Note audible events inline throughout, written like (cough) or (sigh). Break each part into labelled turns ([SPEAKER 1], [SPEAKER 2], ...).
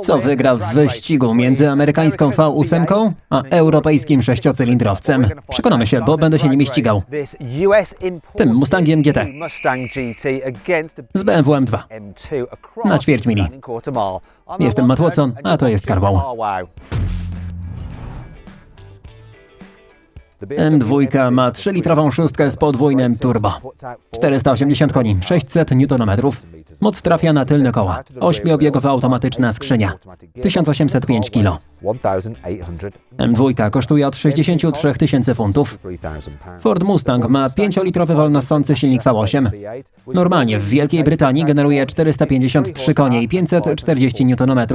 [SPEAKER 1] Co wygra w wyścigu między amerykańską V8 a europejskim sześciocylindrowcem? Przekonamy się, bo będę się nimi ścigał. Tym Mustangiem GT. Z BMW M2. Na ćwierć mili. Jestem Matt Watson, a to jest Carwow. M2 ma 3-litrową szóstkę z podwójnym turbo. 480 koni, 600 Nm. Moc trafia na tylne koła. Ośmiobiegowa automatyczna skrzynia. 1805 kg. M2 kosztuje od 63 tysięcy funtów. Ford Mustang ma 5-litrowy wolnosący silnik V8. Normalnie w Wielkiej Brytanii generuje 453 konie i 540 Nm,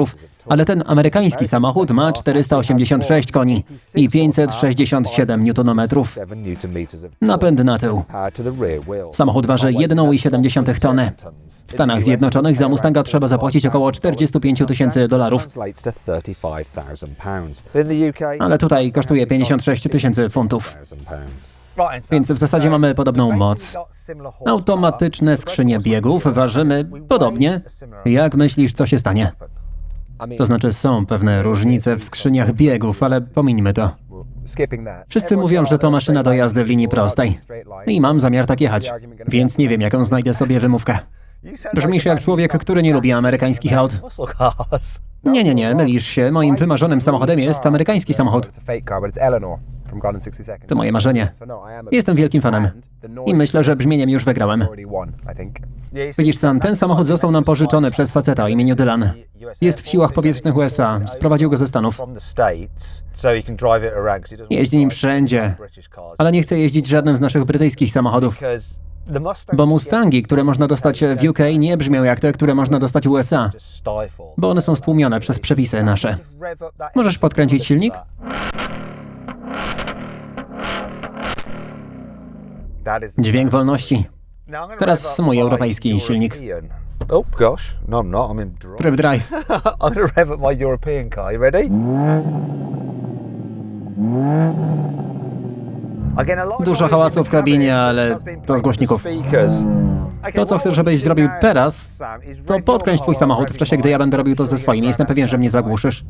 [SPEAKER 1] ale ten amerykański samochód ma 486 koni i 567 Nm. Napęd na tył. Samochód waży 1,7 tony. W Stanach Zjednoczonych za Mustanga trzeba zapłacić około 45 tysięcy dolarów, ale tutaj kosztuje 56 tysięcy funtów. Więc w zasadzie mamy podobną moc. Automatyczne skrzynie biegów ważymy podobnie. Jak myślisz, co się stanie? To znaczy są pewne różnice w skrzyniach biegów, ale pomińmy to. Wszyscy mówią, że to maszyna do jazdy w linii prostej. I mam zamiar tak jechać, więc nie wiem, jaką znajdę sobie wymówkę. Brzmisz jak człowiek, który nie lubi amerykańskich aut. Nie, nie, nie, mylisz się. Moim wymarzonym samochodem jest amerykański samochód. To moje marzenie. Jestem wielkim fanem. I myślę, że brzmieniem już wygrałem. Widzisz sam, ten samochód został nam pożyczony przez faceta o imieniu Dylan. Jest w siłach powietrznych USA. Sprowadził go ze Stanów. Jeździ nim wszędzie. Ale nie chce jeździć żadnym z naszych brytyjskich samochodów. Bo Mustangi, które można dostać w UK, nie brzmią jak te, które można dostać w USA. Bo one są stłumione przez przepisy nasze. Możesz podkręcić silnik? Dźwięk wolności. Teraz mój europejski silnik.
[SPEAKER 2] Oh gosh, no I'm not. I'm in.
[SPEAKER 1] Tryb drive. (laughs)
[SPEAKER 2] I'm gonna rev up my European car. You ready? I get a lot of
[SPEAKER 1] Dużo
[SPEAKER 2] noise
[SPEAKER 1] hałasu w kabinie, ale to z głośników. To, co chcę, żebyś zrobił teraz, to
[SPEAKER 2] rev
[SPEAKER 1] podkręć twój
[SPEAKER 2] car,
[SPEAKER 1] samochód
[SPEAKER 2] rev
[SPEAKER 1] w czasie, gdy ja
[SPEAKER 2] car.
[SPEAKER 1] będę robił to ze swoim. Jestem pewien, że mnie zagłuszysz.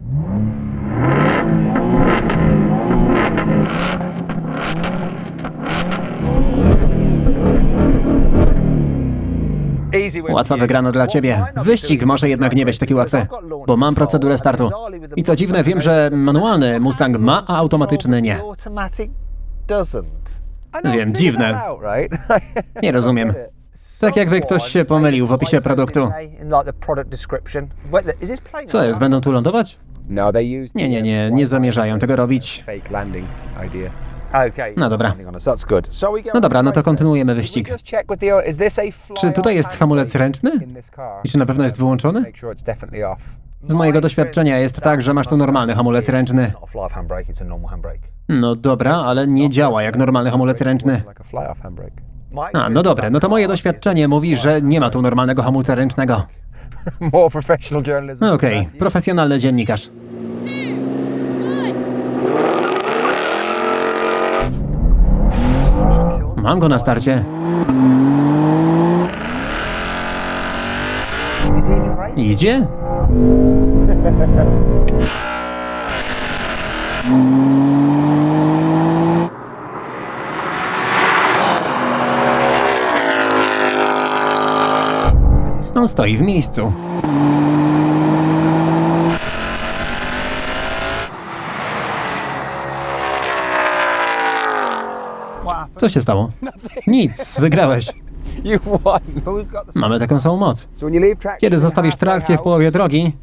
[SPEAKER 1] Łatwa wygrana dla ciebie. Wyścig może jednak nie być taki łatwy, bo mam procedurę startu. I co dziwne, wiem, że manualny Mustang ma, a automatyczny nie. Wiem, dziwne. Nie rozumiem. Tak jakby ktoś się pomylił w opisie produktu. Co jest, będą tu lądować?
[SPEAKER 3] No,
[SPEAKER 1] Nie, nie, nie, nie zamierzają tego robić. No dobra. No dobra, no to kontynuujemy wyścig. Czy tutaj jest hamulec ręczny? I czy na pewno jest wyłączony? Z mojego doświadczenia jest tak, że masz tu normalny hamulec ręczny. No dobra, ale nie działa jak normalny hamulec ręczny.
[SPEAKER 3] A
[SPEAKER 1] no dobre, no to moje doświadczenie mówi, że nie ma tu normalnego hamulca ręcznego. (laughs) Okej, profesjonalny dziennikarz. Mam go na starcie. Idzie? On stoi w miejscu. Co się stało? Nic, wygrałeś. Mamy taką samą moc. Kiedy zostawisz trakcję w połowie drogi,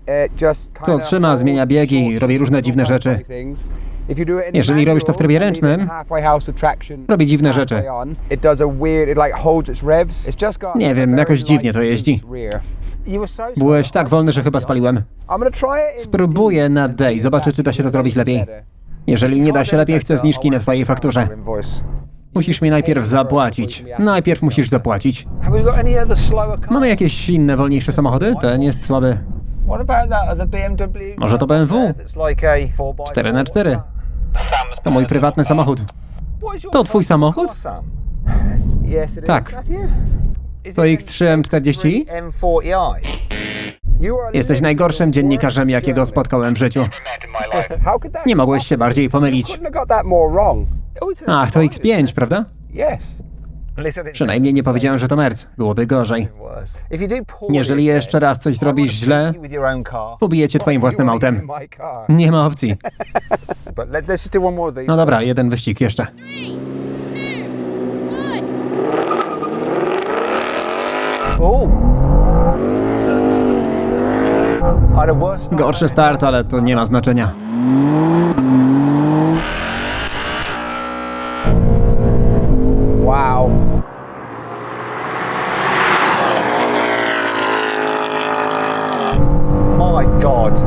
[SPEAKER 1] to trzyma, zmienia biegi, robi różne dziwne rzeczy. Jeżeli robisz to w trybie ręcznym, robi dziwne rzeczy. Nie wiem, jakoś dziwnie to jeździ. Byłeś tak wolny, że chyba spaliłem. Spróbuję na D i zobaczę, czy da się to zrobić lepiej. Jeżeli nie da się lepiej, chcę zniżki na twojej fakturze. Musisz mi najpierw zapłacić. Najpierw musisz zapłacić. Mamy jakieś inne, wolniejsze samochody? Ten jest słaby. Może to BMW?
[SPEAKER 2] That's like a 4x4.
[SPEAKER 1] 4 na 4 To mój prywatny samochód. To twój samochód? Tak. To
[SPEAKER 2] it
[SPEAKER 1] X3 M40i?
[SPEAKER 2] M40i?
[SPEAKER 3] You are
[SPEAKER 1] Jesteś najgorszym dziennikarzem, jakiego spotkałem w życiu. Nie mogłeś się bardziej pomylić. Ach, to X5, prawda? Przynajmniej nie powiedziałem, że to Merc. Byłoby gorzej. Jeżeli jeszcze raz coś zrobisz źle, cię twoim własnym autem. Nie ma opcji. No dobra, jeden wyścig jeszcze.
[SPEAKER 2] Oh. I had a worse start.
[SPEAKER 1] Gorszy start, ale to nie ma znaczenia.
[SPEAKER 3] Wow.
[SPEAKER 2] My God.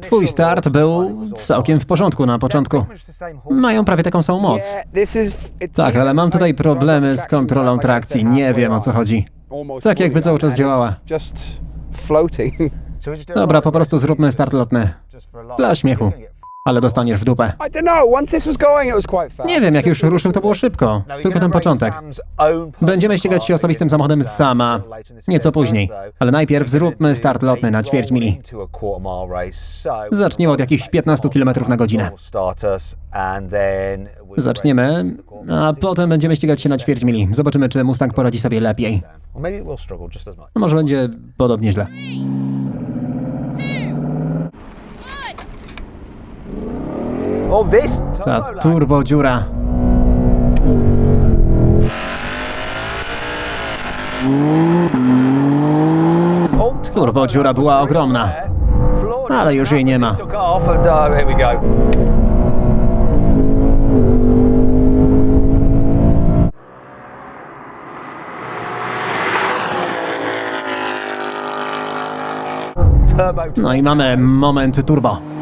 [SPEAKER 1] Twój start był całkiem w porządku na początku. Mają prawie taką samą moc. Tak, ale mam tutaj problemy z kontrolą trakcji. Nie wiem o co chodzi. Tak jakby cały czas działała. Dobra, po prostu zróbmy start lotny. Dla śmiechu. Ale dostaniesz w dupę. Nie wiem, jak już ruszył, to było szybko. Tylko ten początek. Będziemy ścigać się osobistym samochodem
[SPEAKER 2] Sam
[SPEAKER 1] sama. Nieco później. Ale najpierw zróbmy start lotny na ćwierć mili. Zaczniemy od jakichś 15 km na godzinę. Zaczniemy, a potem będziemy ścigać się na ćwierć mili. Zobaczymy, czy Mustang poradzi sobie lepiej. No może będzie podobnie źle.
[SPEAKER 2] Oh, this
[SPEAKER 1] Ta
[SPEAKER 2] turbo
[SPEAKER 1] dziura. Turbo dziura była ogromna. Ale już jej nie ma.
[SPEAKER 2] Uh.
[SPEAKER 1] No i mamy moment turbo.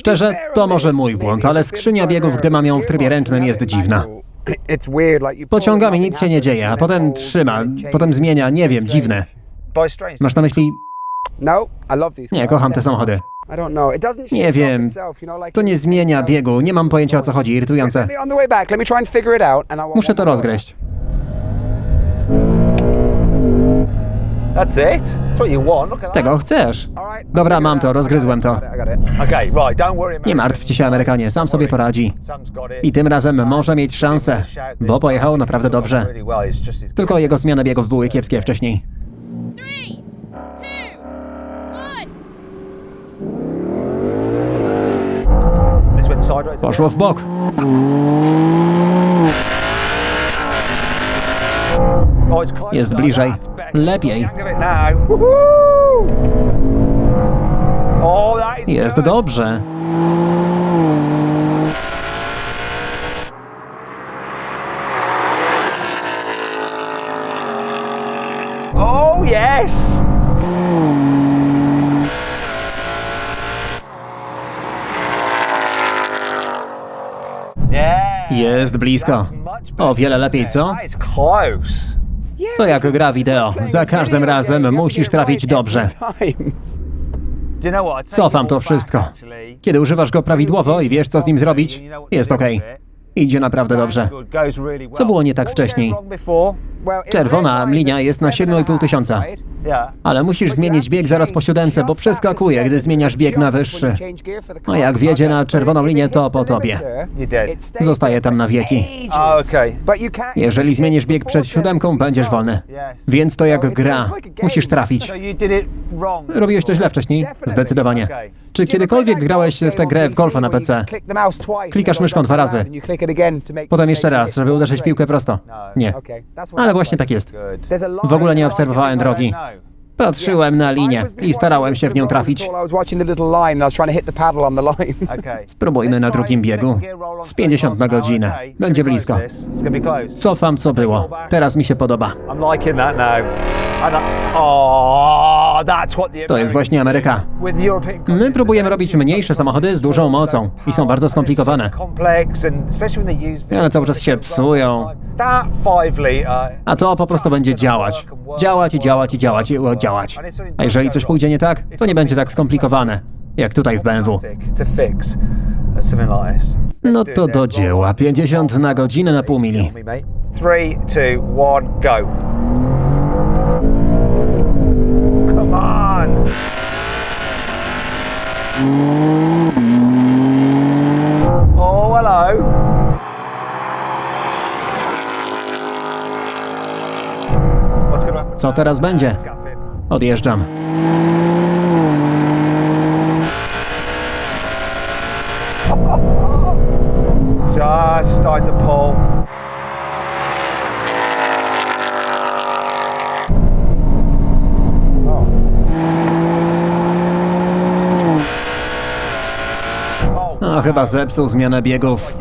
[SPEAKER 1] Szczerze, to może mój błąd, ale skrzynia biegów, gdy mam ją w trybie ręcznym jest dziwna. Pociągami nic się nie dzieje, a potem trzyma, potem zmienia, nie wiem, dziwne. Masz na myśli... Nie, kocham te samochody. Nie wiem. To nie zmienia biegu, nie mam pojęcia o co chodzi, irytujące.
[SPEAKER 3] Let me on
[SPEAKER 1] Tego chcesz. Dobra, mam to, rozgryzłem to.
[SPEAKER 3] I got it, I got it.
[SPEAKER 2] that. Okay, right. Don't worry.
[SPEAKER 1] Nie martwcie się, Amerykanie, sam sobie poradzi.
[SPEAKER 2] Sam's got it.
[SPEAKER 1] I tym razem może mieć szansę, bo pojechał naprawdę dobrze. Tylko jego zmiany biegów były kiepskie wcześniej. Poszło w bok. Jest bliżej. Lepiej. Jest dobrze.
[SPEAKER 2] Oh, yes.
[SPEAKER 1] Jest blisko. O wiele lepiej, co? To jak gra wideo. Za każdym razem musisz trafić dobrze. Cofam to wszystko. Kiedy używasz go prawidłowo i wiesz co z nim zrobić, jest ok. Idzie naprawdę dobrze. Co było nie tak wcześniej? Czerwona linia jest na 7,5 tysiąca. Ale musisz zmienić bieg zaraz po siódemce, bo przeskakuje, gdy zmieniasz bieg na wyższy. No jak wjedzie na czerwoną linię, to po tobie. Zostaje tam na wieki. Jeżeli zmienisz bieg przed siódemką, będziesz wolny. Więc to jak gra. Musisz trafić. Robiłeś to źle wcześniej? Zdecydowanie. Czy kiedykolwiek grałeś w tę grę w golfa na PC? Klikasz myszką dwa razy. Potem jeszcze raz, żeby uderzyć piłkę prosto. Nie. Ale właśnie tak jest. W ogóle nie obserwowałem drogi. Patrzyłem na linię i starałem się w nią trafić. (laughs) Spróbujmy na drugim biegu. Z 50 na godzinę. Będzie blisko. Cofam co było. Teraz mi się podoba.
[SPEAKER 2] I'm liking that now. And I,
[SPEAKER 1] To jest właśnie Ameryka. My próbujemy robić mniejsze samochody z dużą mocą i są bardzo skomplikowane. Ale cały czas się psują.
[SPEAKER 2] That 5 liter
[SPEAKER 1] A to po prostu będzie działać. Działać i działać i działać i działać. A jeżeli coś pójdzie nie tak, to nie będzie tak skomplikowane, jak tutaj w BMW.
[SPEAKER 2] uh.
[SPEAKER 1] No to do dzieła. 50 na godzinę na pół mili.
[SPEAKER 2] Me, mate. Three, two, one, go.
[SPEAKER 3] Come on.
[SPEAKER 2] Oh, hello.
[SPEAKER 1] Co teraz będzie? Odjeżdżam.
[SPEAKER 2] Just start to pull. Oh,
[SPEAKER 1] No chyba zepsuł zmianę biegów.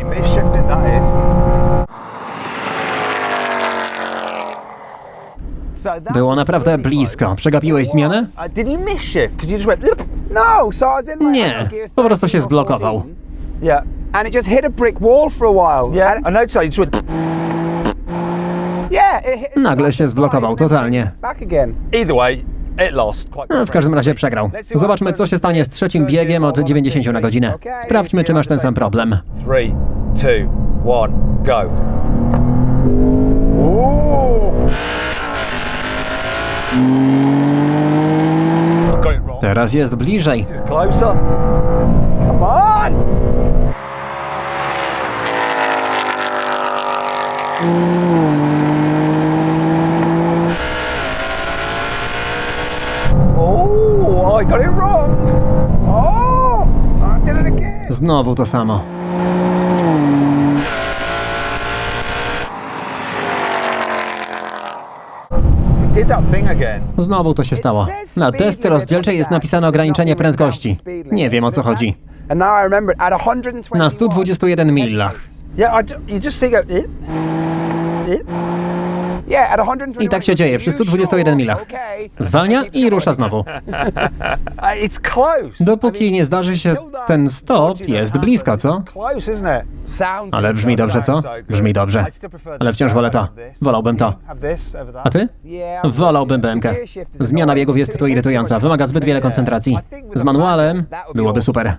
[SPEAKER 1] Było naprawdę blisko. Przegapiłeś zmianę? Nie, po prostu
[SPEAKER 3] 13
[SPEAKER 1] się zblokował.
[SPEAKER 3] 14,
[SPEAKER 2] Yeah.
[SPEAKER 3] And it just hit a brick wall for a while.
[SPEAKER 2] Yeah.
[SPEAKER 3] And-
[SPEAKER 2] I noticed just went.
[SPEAKER 1] Nagle się zblokował totalnie.
[SPEAKER 3] Back again.
[SPEAKER 2] Either way, it lost. Quite
[SPEAKER 1] No, w każdym razie przegrał. Zobaczmy, co się stanie z trzecim biegiem od 90 na godzinę. Sprawdźmy, czy masz ten sam problem.
[SPEAKER 2] Three, two, one, go.
[SPEAKER 3] Ooh.
[SPEAKER 1] Teraz jest bliżej.
[SPEAKER 3] Come on.
[SPEAKER 2] Oh, I got it wrong.
[SPEAKER 3] Oh, I did it again.
[SPEAKER 1] Znowu to samo.
[SPEAKER 2] It did that thing again.
[SPEAKER 1] Znowu to się stało. Na testy rozdzielczej jest napisane ograniczenie prędkości. Nie wiem o co chodzi.
[SPEAKER 3] And now I remember at 121.
[SPEAKER 1] Na 121 milach.
[SPEAKER 2] Yeah, I ju- you just think it. It.
[SPEAKER 3] Yeah, at 121.
[SPEAKER 1] I tak się dzieje przy 121 milach. Zwalnia i rusza znowu. (laughs)
[SPEAKER 2] Uh.
[SPEAKER 1] Dopóki nie zdarzy się ten stop, jest blisko, co? Ale brzmi dobrze, co? Brzmi dobrze. Ale wciąż wolę to. Wolałbym to. A ty? Wolałbym BMK. Zmiana biegów jest tu irytująca, wymaga zbyt wiele koncentracji. Z manualem byłoby super.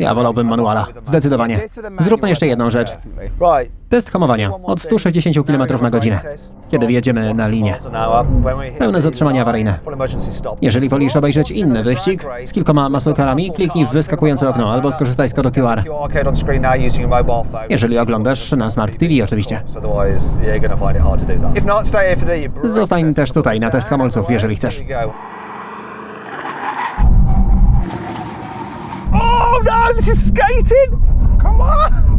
[SPEAKER 1] Ja wolałbym manuala. Zdecydowanie. Zróbmy jeszcze jedną rzecz. Test hamowania od 160 km na godzinę, kiedy wjedziemy na linię. Pełne zatrzymanie awaryjne. Jeżeli wolisz obejrzeć inny wyścig z kilkoma maselkarami, kliknij w wyskakujące okno albo skorzystaj z kodu QR. Jeżeli oglądasz na Smart TV oczywiście. Zostań też tutaj na test hamulców, jeżeli chcesz.
[SPEAKER 2] Oh no, this is skating!
[SPEAKER 3] Come on.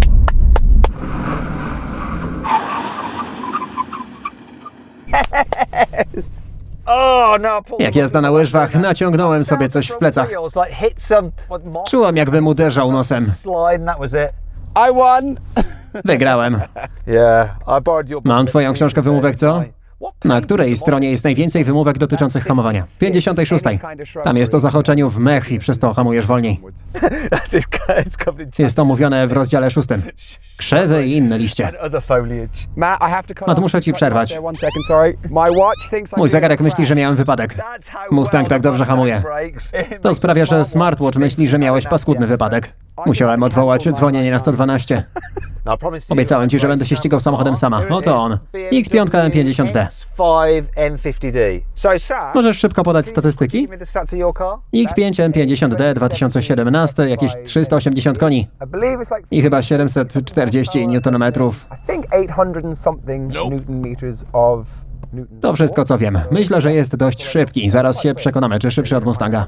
[SPEAKER 2] Oh no, Paul.
[SPEAKER 1] Jak jazda na łyżwach, naciągnąłem sobie coś w plecach. Czułem, jakbym uderzał nosem. Wygrałem. Mam twoją książkę wymówek, co? Na której stronie jest najwięcej wymówek dotyczących hamowania? 56. Tam jest o zahaczeniu w mech i przez to hamujesz wolniej. Jest omówione w rozdziale 6. Krzewy i inne liście.
[SPEAKER 3] Matt, to
[SPEAKER 1] muszę ci przerwać. Mój zegarek myśli, że miałem wypadek. Mustang tak dobrze hamuje. To sprawia, że
[SPEAKER 2] smartwatch
[SPEAKER 1] myśli, że miałeś paskudny wypadek. Musiałem odwołać dzwonienie na 112.
[SPEAKER 2] No, I promised you
[SPEAKER 1] Obiecałem ci, że będę się ścigał samochodem sama. Oto on. X5 M50D.
[SPEAKER 2] X5 M50D. So Sam,
[SPEAKER 1] Możesz szybko podać statystyki?
[SPEAKER 2] give me the stats of your car.
[SPEAKER 1] X5 M50D 2017, jakieś 380 koni
[SPEAKER 3] i
[SPEAKER 1] chyba 740 Nm.
[SPEAKER 3] I think 800 and something newton meters of newton.
[SPEAKER 1] To wszystko, co wiem. Myślę, że jest dość szybki. Zaraz się przekonamy, czy szybszy od Mustanga.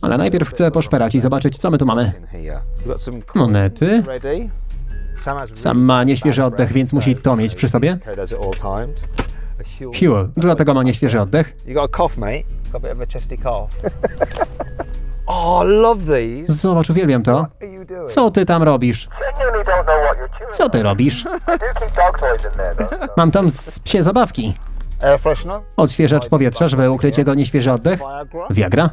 [SPEAKER 1] Ale najpierw chcę poszperać i zobaczyć, co my tu mamy. Monety.
[SPEAKER 2] Sam,
[SPEAKER 1] ma nieświeży oddech, więc musi to mieć przy sobie. Fuel, dlatego ma nieświeży oddech. (laughs)
[SPEAKER 2] Oh.
[SPEAKER 1] Zobacz, uwielbiam to. Co ty tam robisz? Co ty robisz? Mam tam z psie zabawki. Odświeżacz powietrza, żeby ukryć jego nieświeży oddech?
[SPEAKER 2] Viagra.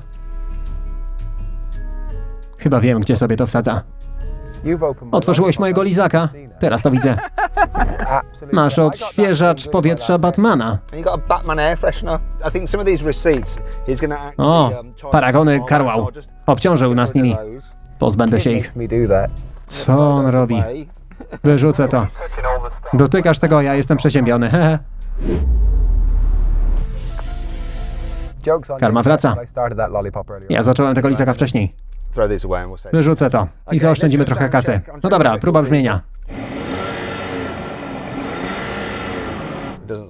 [SPEAKER 1] Chyba wiem, gdzie sobie to wsadza. Otworzyłeś mojego lizaka. Teraz to widzę. Masz odświeżacz powietrza Batmana. O,
[SPEAKER 2] um,
[SPEAKER 1] paragony. Karłał. Obciążył nas nimi. Pozbędę się ich. Co on robi? Wyrzucę to. Dotykasz tego, ja jestem przeziębiony. Hehe. (laughs) Karma wraca. Ja zacząłem tego lizaka wcześniej. Wyrzucę to i zaoszczędzimy trochę kasy. No dobra, próba brzmienia.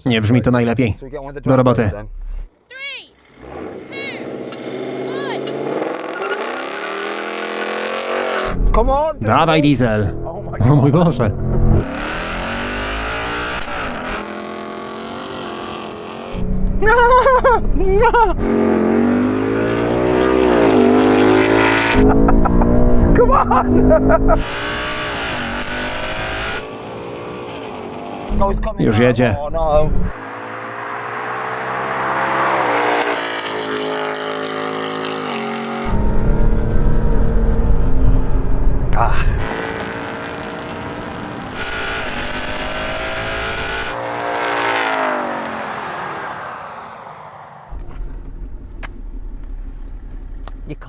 [SPEAKER 1] Nie brzmi to najlepiej. Do roboty.
[SPEAKER 2] fills then.
[SPEAKER 4] Three, two, one.
[SPEAKER 2] Come on.
[SPEAKER 1] Dawaj, diesel. O mój Boże.
[SPEAKER 2] Oh, it's coming
[SPEAKER 1] Już jedzie.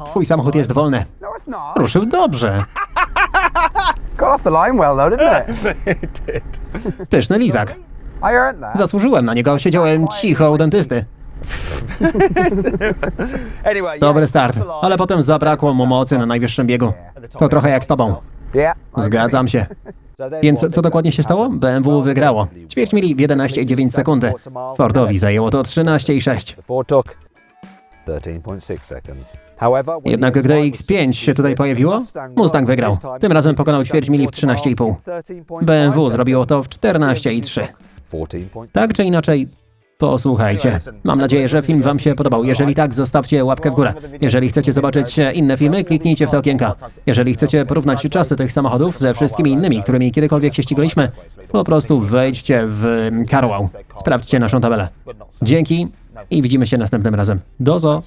[SPEAKER 1] Twój samochód jest wolny.
[SPEAKER 3] No, it's not.
[SPEAKER 1] Ruszył dobrze. (laughs)
[SPEAKER 3] Got off the line well, though, didn't it?
[SPEAKER 2] It (laughs) did.
[SPEAKER 1] Pyszny lizak.
[SPEAKER 3] I earned that.
[SPEAKER 1] Zasłużyłem na niego, siedziałem cicho u dentysty. (laughs) Dobry start, ale potem zabrakło mu mocy na najwyższym biegu. To trochę jak z tobą. Zgadzam się. Więc co dokładnie się stało? BMW wygrało. Ćwierć mili w 11,9 sekundy. Fordowi zajęło to 13,6.
[SPEAKER 2] The Ford took 13.6 seconds. However, when
[SPEAKER 1] Jednak gdy
[SPEAKER 2] M5
[SPEAKER 1] X5 się tutaj pojawiło, Mustang wygrał. Tym razem pokonał ćwierć mili w 13,5.
[SPEAKER 2] 13.5
[SPEAKER 1] BMW zrobiło to w 14,3.
[SPEAKER 2] 14.5.
[SPEAKER 1] Tak czy inaczej, posłuchajcie. Mam nadzieję, że film Wam się podobał. Jeżeli tak, zostawcie łapkę w górę. Jeżeli chcecie zobaczyć inne filmy, kliknijcie w te okienka. Jeżeli chcecie porównać czasy tych samochodów ze wszystkimi innymi, którymi kiedykolwiek się ścigaliśmy, po prostu wejdźcie w Carwow. Sprawdźcie naszą tabelę. Dzięki i widzimy się następnym razem. Dozo!